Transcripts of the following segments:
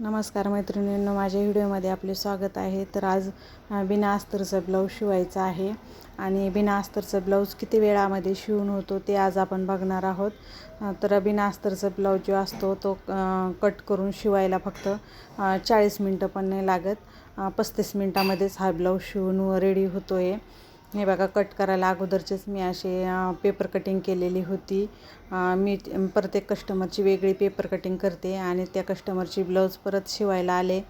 नमस्कार मैत्रिणींनो माझ्या व्हिडिओमध्ये आपले स्वागत आहे. तर आज बिना अस्तरचा ब्लाऊज शिवायचा आहे. आणि बिना अस्तरचा ब्लाऊज किती वेळामध्ये शिवून होतो ते आज आपण बघणार आहोत. तर बिना अस्तरचा ब्लाऊज जो असतो तो कट करून शिवायला फक्त चाळीस मिनटं पण नाही लागत. पस्तीस मिनटामध्येच हा ब्लाऊज शिवून रेडी होतो आहे हे बघा कट करायला अगोदरचेच मी असे पेपर कटिंग केलेली होती. मी प्रत्येक कस्टमरची वेगळी पेपर कटिंग करते आणि त्या कस्टमरची ब्लाऊज परत शिवायला आले.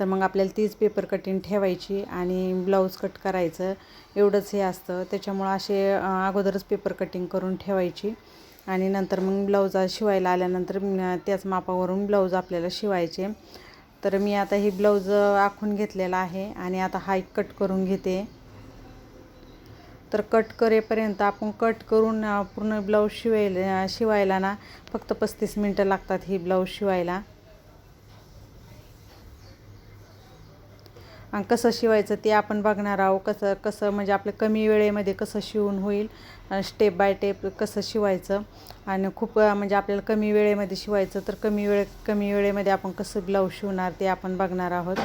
तर मग आपल्याला तीच पेपर कटिंग ठेवायची आणि ब्लाऊज कट करायचं. एवढंच हे असतं. त्याच्यामुळं असे अगोदरच पेपर कटिंग करून ठेवायची. आणि नंतर मग ब्लाऊज शिवायला आल्यानंतर त्याच मापावरून ब्लाऊज आपल्याला शिवायचे. तर मी आता ही ब्लाऊज आखून घेतलेला आहे आणि आता हा एक कट करून घेते. तर कट करेपर्यंत आपण कट करून पूर्ण ब्लाऊज शिवायला शिवायला ना फक्त पस्तीस मिनटं लागतात ही ब्लाऊज शिवायला. आणि कसं शिवायचं ते आपण बघणार आहोत. कसं कसं म्हणजे आपलं कमी वेळेमध्ये कसं शिवून होईल स्टेप बाय स्टेप कसं शिवायचं. आणि खूप म्हणजे आपल्याला कमी वेळेमध्ये शिवायचं तर कमी वेळ कमी वेळेमध्ये आपण कसं ब्लाऊज शिवणार ते आपण बघणार आहोत.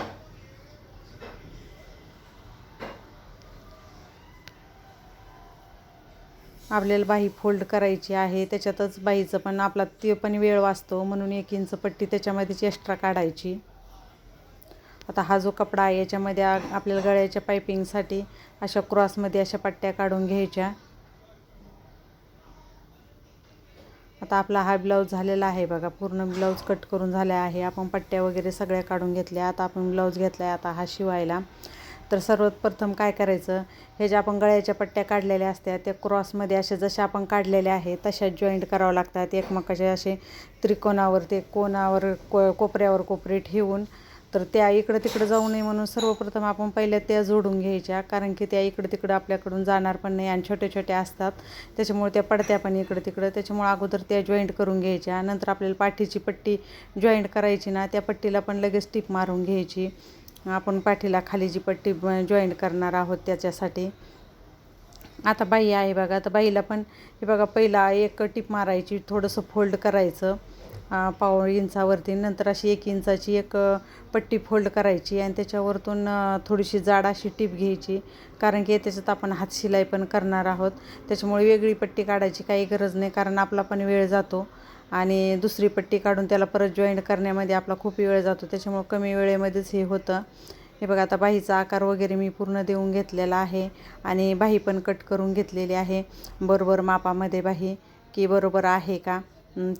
आपल्याला बाही फोल्ड करायची आहे त्याच्यातच बाहीचं पण आपला ते पण वेळ वाचतो म्हणून एक इंच पट्टी त्याच्यामध्येच एक्स्ट्रा काढायची. आता हा जो कपडा आहे याच्यामध्ये आपल्याला गळ्याच्या पायपिंगसाठी अशा क्रॉसमध्ये अशा पट्ट्या काढून घ्यायच्या. आता आपला हा ब्लाऊज झालेला आहे बघा पूर्ण ब्लाऊज कट करून झाला आहे. आपण पट्ट्या वगैरे सगळ्या काढून घेतल्या आता आपण ब्लाऊज घेतला आहे आता हा शिवायला. तर सर्वात प्रथम काय करायचं? हे ज्या आपण गळ्याच्या पट्ट्या काढलेल्या असत्या त्या क्रॉसमध्ये अशा जशा आपण काढलेल्या आहेत तशा जॉईंट करावं लागतात. एकमेकाचे असे त्रिकोणावर ते कोणावर को कोपऱ्यावर कोपरे ठेवून तर त्या इकडं तिकडं जाऊ नये म्हणून सर्वप्रथम आपण पहिल्या त्या जोडून घ्यायच्या. कारण की त्या इकडं तिकडं आपल्याकडून जाणार पण नाही आणि छोट्या छोट्या असतात. त्याच्यामुळे त्या पडत्या पण इकडं तिकडं. त्याच्यामुळे अगोदर त्या जॉईंट करून घ्यायच्या. नंतर आपल्याला पाठीची पट्टी जॉईंट करायची ना त्या पट्टीला पण लगेच टीप मारून घ्यायची. आपण पाठीला खाली जी पट्टी जॉईंट करणार आहोत त्याच्यासाठी. आता बाई आहे बघा आता बाईला पण हे बघा पहिला एक टीप मारायची थोडंसं फोल्ड करायचं. पाव इंचावरती नंतर अशी एक इंचाची एक पट्टी फोल्ड करायची आणि त्याच्यावरतून थोडीशी जाड अशी टीप घ्यायची. कारण की त्याच्यात आपण हात शिलाई पण करणार आहोत. त्याच्यामुळे वेगळी पट्टी काढायची काही गरज नाही कारण आपला पण वेळ जातो. आणि दुसरी पट्टी काढून त्याला परत जॉईंट करण्यामध्ये आपला खूप वेळ जातो. त्याच्यामुळं कमी वेळेमध्येच हे होतं. हे बघा आता बाहीचा आकार वगैरे मी पूर्ण देऊन घेतलेला आहे. आणि बाही पण कट करून घेतलेली आहे. बरोबर मापामध्ये बाही की बरोबर आहे का?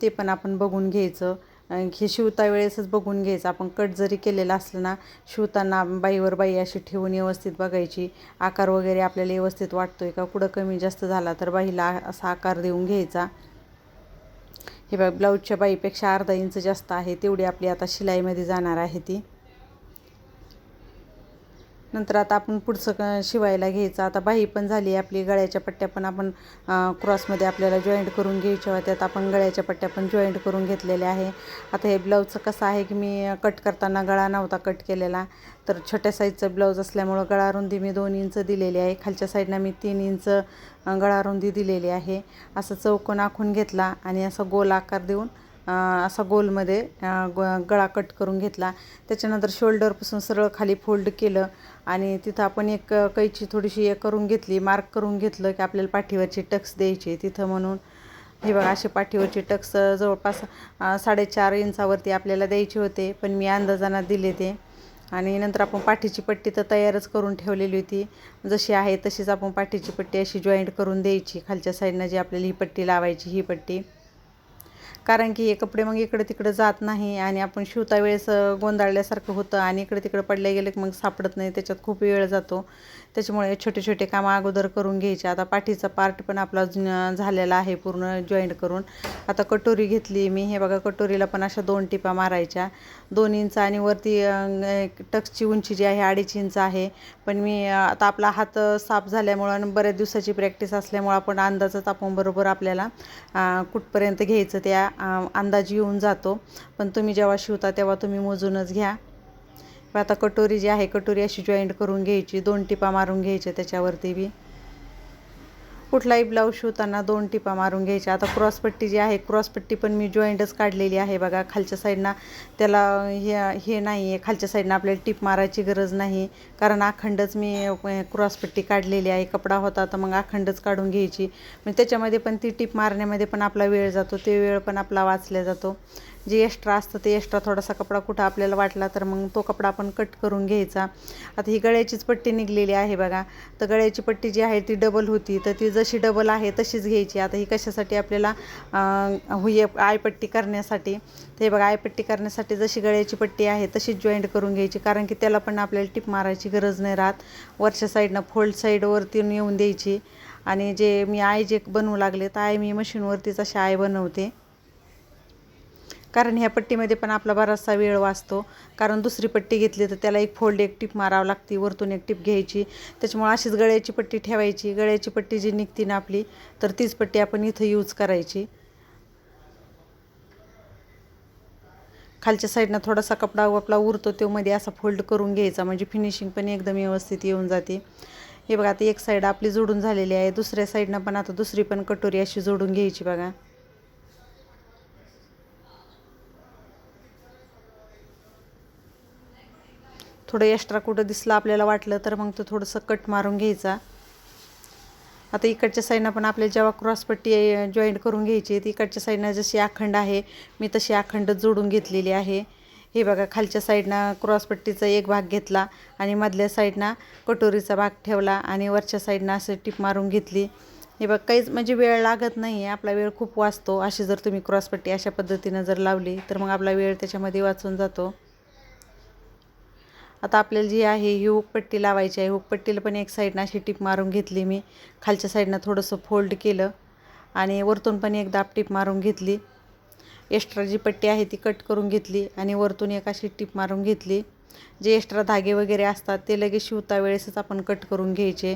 ते पण आपण बघून घ्यायचं. हे शिवता वेळेसच बघून घ्यायचं. आपण कट जरी केलेलं असलं ना शिवताना बाईवर बाई अशी ठेवून व्यवस्थित बघायची. आकार वगैरे आपल्याला व्यवस्थित वाटतो आहे का? कुठं कमी जास्त झाला तर बाईला असा आकार देऊन घ्यायचा. हे बघ ब्लाऊजच्या बाईपेक्षा अर्धा इंच जास्त आहे. तेवढी आपली आता शिलाईमध्ये जाणार आहे ती. नंतर आता आपण पुढचं क शिवायला घ्यायचं. आता बाही पण झाली आहे आपली गळ्याच्या पट्ट्या पण आपण क्रॉसमध्ये आपल्याला जॉईंट करून घ्यायच्या होत्या. त्यात आपण गळ्याच्या पट्ट्या पण जॉईंट करून घेतलेल्या आहे. आता हे ब्लाऊजचं कसं आहे की मी कट करताना गळा नव्हता कट केलेला. तर छोट्या साईजचं ब्लाऊज असल्यामुळं गळा रुंदी मी दोन इंच दिलेली आहे. खालच्या साईडनं मी तीन इंच गळा रुंदी दिलेली आहे. असं चौकोन आखून घेतला आणि असं गोल आकार देऊन असा गोलमध्ये ग गळा कट करून घेतला. त्याच्यानंतर शोल्डरपासून सरळ खाली फोल्ड केलं आणि तिथं आपण एक कैची थोडीशी हे करून घेतली मार्क करून घेतलं की आपल्याला पाठीवरची टक्स द्यायची तिथं म्हणून. हे बघा असे पाठीवरचे टक्स जवळपास साडेचार इंचावरती आपल्याला द्यायचे होते पण मी अंदाजानं दिले ते. आणि नंतर आपण पाठीची पट्टी तर तयारच करून ठेवलेली होती. जशी आहे तशीच आपण पाठीची पट्टी अशी जॉईंट करून द्यायची. खालच्या साईडनं जी आपल्याला ही पट्टी लावायची ही पट्टी. कारण की हे कपडे मग इकडे तिकडे जात नाही आणि आपण शिवता वेळेस गोंधळल्यासारखं होतं आणि इकडे तिकडे पडले गेले की मग सापडत नाही त्याच्यात खूप वेळ जातो. त्याच्यामुळे छोटे छोटे कामं अगोदर करून घ्यायचे. आता पाठीचा पार्ट पण आपला झालेला आहे पूर्ण जॉईंट करून. आता कटोरी घेतली मी. हे बघा कटोरीला पण अशा दोन टिपा मारायच्या. दोन इंच आणि वरती टक्सची उंची जी आहे अडीच इंच आहे. पण मी आता आपला हात साफ झाल्यामुळं आणि बऱ्याच दिवसाची प्रॅक्टिस असल्यामुळं आपण अंदाजच आपण बरोबर आपल्याला कुठपर्यंत घ्यायचं त्या अंदाज येऊन जातो. पण तुम्ही जेव्हा शिवता तेव्हा तुम्ही मोजूनच घ्या. आता कटोरी जी आहे कटोरी अशी जॉईंट करून घ्यायची. दोन टिपा मारून घ्यायच्या त्याच्यावरती बी. कुठलाही ब्लाऊज शिवताना दोन टिपा मारून घ्यायच्या. आता क्रॉसपट्टी जी आहे क्रॉसपट्टी पण मी जॉईंटच काढलेली आहे. बघा खालच्या साईडनं त्याला हे हे नाही आहे खालच्या साईडनं आपल्याला टिप मारायची गरज नाही. कारण अखंडच मी क्रॉसपट्टी काढलेली आहे. कपडा होता तर मग अखंडच काढून घ्यायची. मग त्याच्यामध्ये पण ती टिप मारण्यामध्ये पण आपला वेळ जातो. ते वेळ पण आपला वाचला जातो. जे एक्स्ट्रा असतं ते एक्स्ट्रा थोडासा कपडा कुठं आपल्याला वाटला तर मग तो कपडा आपण कट करून घ्यायचा. आता ही गळ्याचीच पट्टी निघलेली आहे बघा. तर गळ्याची पट्टी जी आहे ती डबल होती. तर ती जशी डबल आहे तशीच घ्यायची. आता ही कशासाठी आपल्याला हुय आयपट्टी करण्यासाठी ते बघा आयपट्टी करण्यासाठी जशी गळ्याची पट्टी आहे तशीच जॉईंट करून घ्यायची. कारण की त्याला पण आपल्याला टिप मारायची गरज नाही राहत. वरच्या साईडनं फोल्ड साईडवरती येऊन द्यायची. आणि जे मी आय जे बनवू लागले तर आय मी मशीनवरतीच अशी आय बनवते. कारण ह्या पट्टीमध्ये पण आपला बराचसा वेळ वाचतो. कारण दुसरी पट्टी घेतली तर त्याला एक फोल्ड एक टिप मारावं लागते वरतून एक टिप घ्यायची. त्याच्यामुळे अशीच गळ्याची पट्टी ठेवायची. गळ्याची पट्टी जी निघते ना आपली तर तीच पट्टी आपण इथं यूज करायची. खालच्या साईडनं थोडासा कपडा आपला उरतो तो मध्ये असा फोल्ड करून घ्यायचा. म्हणजे फिनिशिंग पण एकदम व्यवस्थित येऊन जाते. हे बघा आता एक साईड आपली जोडून झालेली आहे. दुसऱ्या साईडनं पण आता दुसरी पण कटोरी अशी जोडून घ्यायची बघा. थोडं एक्स्ट्रा कुठं दिसलं आपल्याला वाटलं तर मग तो थोडंसं कट मारून घ्यायचा. आता इकडच्या साईडनं पण आपल्या जेव्हा क्रॉसपट्टी जॉईंट करून घ्यायची ती इकडच्या साईडनं जशी अखंड आहे मी तशी अखंड जोडून घेतलेली आहे. हे बघा खालच्या साईडनं क्रॉसपट्टीचा एक भाग घेतला आणि मधल्या साईडनं कटोरीचा भाग ठेवला आणि वरच्या साईडनं असं टिप मारून घेतली. हे बघ काहीच म्हणजे वेळ लागत नाही आहे आपला वेळ खूप वाचतो. अशी जर तुम्ही क्रॉसपट्टी अशा पद्धतीनं जर लावली तर मग आपला वेळ त्याच्यामध्ये वाचून जातो. आता आपल्याला जी आहे ही हुकपट्टी लावायची आहे. हुकपट्टीला पण एक साईडनं अशी टीप मारून घेतली मी. खालच्या साईडनं थोडंसं फोल्ड केलं आणि वरतून पण एक दाब टीप मारून घेतली. एक्स्ट्रा जी पट्टी आहे ती कट करून घेतली आणि वरतून एक अशी टीप मारून घेतली. जे एक्स्ट्रा धागे वगैरे असतात ते लगेच शिवता वेळेसच आपण कट करून घ्यायचे.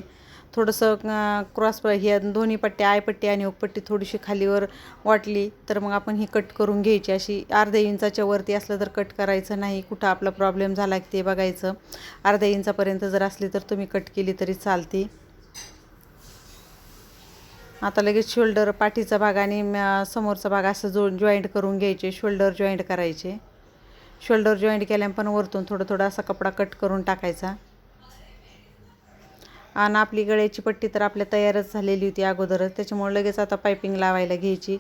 थोडंसं क्रॉस ही दोन्ही पट्टी आयपट्टी आणि उपपट्टी थोडीशी खालीवर वाटली तर मग आपण ही कट करून घ्यायची. अशी अर्ध्या इंचाच्या वरती असलं तर कट करायचं नाही. कुठं आपला प्रॉब्लेम झाला की ते बघायचं. अर्ध्या इंचापर्यंत जर असली तर तुम्ही कट केली तरी चालते. आता लगेच शोल्डर पाठीचा भाग आणि समोरचा भाग असं जो जॉईंट करून घ्यायचे शोल्डर जॉईंट करायचे. शोल्डर जॉईंट केल्यानं पण वरतून थोडं थोडं असा कपडा कट करून टाकायचा. आणि आपली गळ्याची पट्टी तर आपल्या तयारच झालेली होती अगोदरच. त्याच्यामुळे लगेच आता पायपिंग लावायला घ्यायची.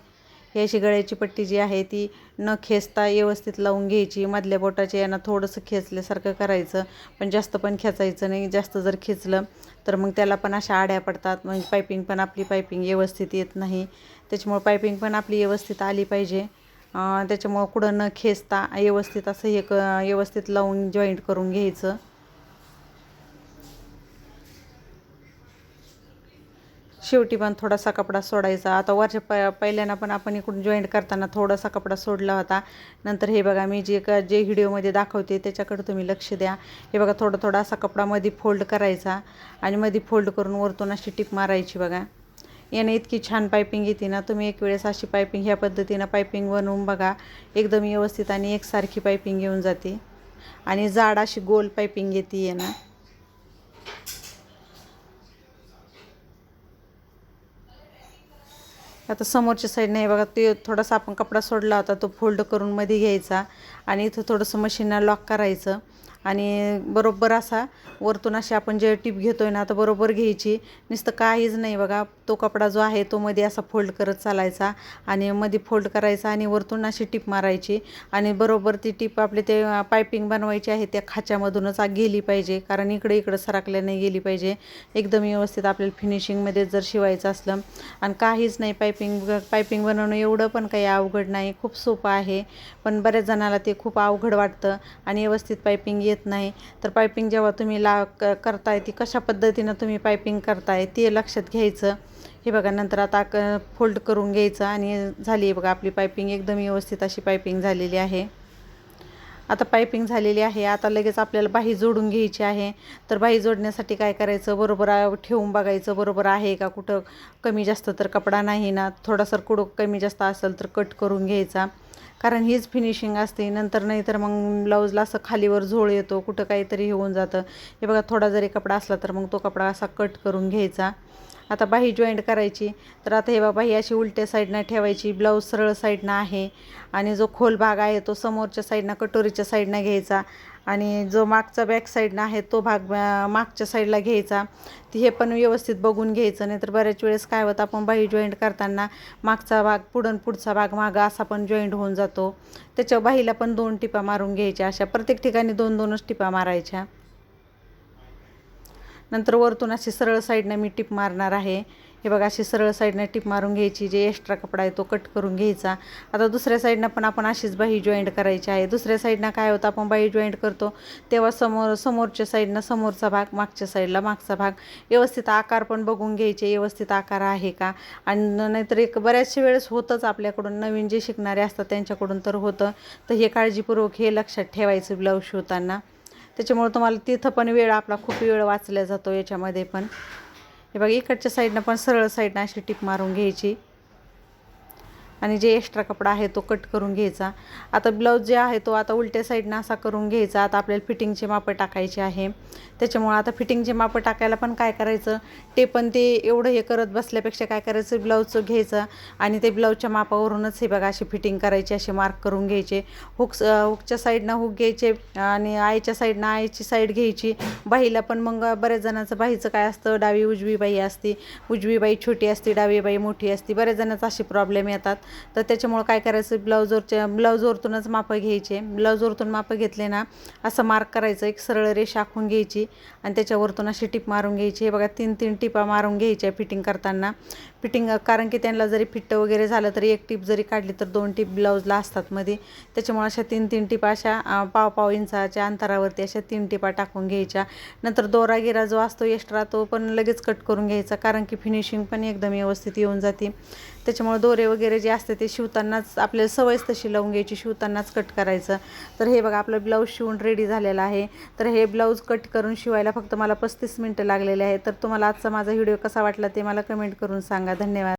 ही अशी गळ्याची पट्टी जी आहे ती न खेचता व्यवस्थित लावून घ्यायची. मधल्या बोटाच्या यांना थोडंसं खेचल्यासारखं करायचं. पण जास्त पण खेचायचं नाही. जास्त जर खेचलं तर मग त्याला पण अशा आड्या पडतात. मग पायपिंग पण आपली पायपिंग व्यवस्थित येत नाही. त्याच्यामुळे पायपिंग पण आपली व्यवस्थित आली पाहिजे. त्याच्यामुळं कुठं न खेचता व्यवस्थित असं हे क व्यवस्थित लावून जॉईंट करून घ्यायचं. शेवटी पण थोडासा कपडा सोडायचा. आता वरच्या प पहिल्यानं पण आपण इकडून जॉईंट करताना थोडासा कपडा सोडला होता. नंतर हे बघा मी जे का जे व्हिडिओमध्ये दाखवते त्याच्याकडे तुम्ही लक्ष द्या. हे बघा थोडं थोडा असा कपडा मध्ये फोल्ड करायचा आणि मध्ये फोल्ड करून वरतून अशी टिप मारायची बघा. याने इतकी छान पायपिंग येते ना. तुम्ही एक वेळेस अशी पायपिंग ह्या पद्धतीनं पायपिंग बनवून बघा. एकदम व्यवस्थित आणि एकसारखी पायपिंग येऊन जाते. आणि जाड अशी गोल पायपिंग येते आहे ना आता समोरच्या साईडने हे बघा ते थोडासा आपण कपडा सोडला होता तो फोल्ड करून मध्ये घ्यायचा. आणि इथं थोडंसं मशीनला लॉक करायचं. आणि बरोबर असा वरतून अशी आपण जे टीप घेतो आहे ना तर बरोबर घ्यायची. नुसतं काहीच नाही बघा तो कपडा जो आहे तो मध्ये असा फोल्ड करत चालायचा आणि मध्ये फोल्ड करायचा आणि वरतून अशी टीप मारायची. आणि बरोबर ती टीप आपली ते पायपिंग बनवायची आहे त्या खाच्यामधूनच गेली पाहिजे. कारण इकडे इकडं सरकल्या नाही गेली पाहिजे. एकदम व्यवस्थित आपल्याला फिनिशिंगमध्ये जर शिवायचं असलं. आणि काहीच नाही पायपिंग पायपिंग बनवणं एवढं पण काही अवघड नाही. खूप सोपं आहे. पण बऱ्याच जणाला ते खूप अवघड वाटतं आणि व्यवस्थित पायपिंग येत नाही. तर पायपिंग जेव्हा तुम्ही ला क करताय ती कशा पद्धतीनं तुम्ही पायपिंग करताय ते लक्षात घ्यायचं. हे बघा नंतर आता क फोल्ड करून घ्यायचं आणि झाली आहे बघा आपली पायपिंग एकदम व्यवस्थित अशी पायपिंग झालेली आहे. आता पायपिंग झालेली आहे आता लगेच आपल्याला बाही जोडून घ्यायची आहे. तर बाही जोडण्यासाठी काय करायचं? बरोबर ठेवून बघायचं बरोबर आहे का? कुठं कमी जास्त तर कपडा नाही ना थोडासा कुठं कमी जास्त असेल तर कट करून घ्यायचा. कारण हीच फिनिशिंग असते नंतर नाही तर मग ब्लाऊजला असं खालीवर झोळ येतो कुठं काहीतरी होऊन जातं. हे बघा थोडा जरी कपडा असला तर मग तो कपडा असा कट करून घ्यायचा. आता बाही जॉईंट करायची. तर आता हे बाबा ही अशी उलट्या साईडनं ठेवायची. ब्लाऊज सरळ साईडनं आहे. आणि जो खोल भाग आहे तो समोरच्या साईडनं कटोरीच्या साईडनं घ्यायचा. आणि जो मागचा बॅक साईडनं आहे तो भाग मागच्या साईडला घ्यायचा. ती हे पण व्यवस्थित बघून घ्यायचं. नाही तर बऱ्याच वेळेस काय होतं आपण बाही जॉईंट करताना मागचा भाग पुढं पुढचा भाग मागा असा पण जॉईंट होऊन जातो. त्याच्या बाहीला पण दोन टिपा मारून घ्यायच्या. अशा प्रत्येक ठिकाणी दोन दोनच टिपा मारायच्या. नंतर वरतून अशी सरळ साईडनं मी टिप मारणार आहे. हे बघा अशी सरळ साईडनं टिप मारून घ्यायची जे एक्स्ट्रा कपडा आहे तो कट करून घ्यायचा. आता दुसऱ्या साईडनं पण आपण अशीच बाही जॉईंट करायची आहे. दुसऱ्या साईडनं काय होतं आपण बाही जॉईंट करतो तेव्हा समोर समोरच्या साईडनं समोरचा भाग मागच्या साईडला मागचा भाग. व्यवस्थित आकार पण बघून घ्यायचे व्यवस्थित आकार आहे का? आणि नाहीतर एक बऱ्याचशा वेळेस होतंच आपल्याकडून. नवीन जे शिकणारे असतात त्यांच्याकडून तर होतं. तर हे काळजीपूर्वक हे लक्षात ठेवायचं ब्लाऊज शिवताना. त्याच्यामुळे तुम्हाला तिथं पण वेळ आपला खूप वेळ वाचला जातो याच्यामध्ये पण. हे बघा इकडच्या साईडनं पण सरळ साईडनं अशी टिप मारून घ्यायची. आणि जे एक्स्ट्रा कपडा आहे तो कट करून घ्यायचा. आता ब्लाऊज जे आहे तो आता उलट्या साईडनं असा करून घ्यायचा. आता आपल्याला फिटिंगचे मापं टाकायचे आहे. त्याच्यामुळं आता फिटिंगचे मापं टाकायला पण काय करायचं? ते पण ते एवढं हे करत बसल्यापेक्षा काय करायचं? ब्लाऊजचं घ्यायचं आणि ते ब्लाऊजच्या मापावरूनच हे बघा अशी फिटिंग करायची असे मार्क करून घ्यायचे. हुक्स हुकच्या साईडनं हुक घ्यायचे आणि आईच्या साईडनं आईची साईड घ्यायची. बाईला पण मग बऱ्याच जणांचं बाईचं काय असतं? डावी उजवी बाई असते उजवी बाई छोटी असते डावी बाई मोठी असते. बऱ्याच जणांचा असे प्रॉब्लेम येतात. तर त्याच्यामुळं काय करायचं? ब्लाऊजवरच्या ब्लाऊजवरतूनच मापं घ्यायचे. ब्लाऊजवरतून मापं घेतले ना असं मार्क करायचं. एक सरळ रेष आखून घ्यायची आणि त्याच्यावरतून अशी टिप मारून घ्यायची. हे बघा तीन तीन टिपा मारून घ्यायच्या फिटिंग करताना. फिटिंग कारण की त्यांना जरी फिट्ट वगैरे झालं तरी एक टिप जरी काढली तर दोन टीप ब्लाऊजला असतात मध्ये. त्याच्यामुळे अशा तीन तीन टिपा अशा पाव पाव इंचाच्या अंतरावरती अशा तीन टिपा टाकून घ्यायच्या. नंतर दोरा गिरा जो असतो एक्स्ट्रा तो पण लगेच कट करून घ्यायचा कारण की फिनिशिंग पण एकदम व्यवस्थित येऊन जाते. त्याच्यामुळे दोरे वगैरे जे असते ते शिवतानाच आपल्याला सवयच तशी लावून घ्यायची शिवतानाच कट करायचं. तर हे बघा आपलं ब्लाऊज शिवून रेडी झालेलं आहे. तर हे ब्लाऊज कट करून शिवायला फक्त मला पस्तीस मिनटं लागलेले आहे तर तुम्हाला आजचा माझा व्हिडिओ कसा वाटला ते मला कमेंट करून सांगा. सांगा धन्यवाद.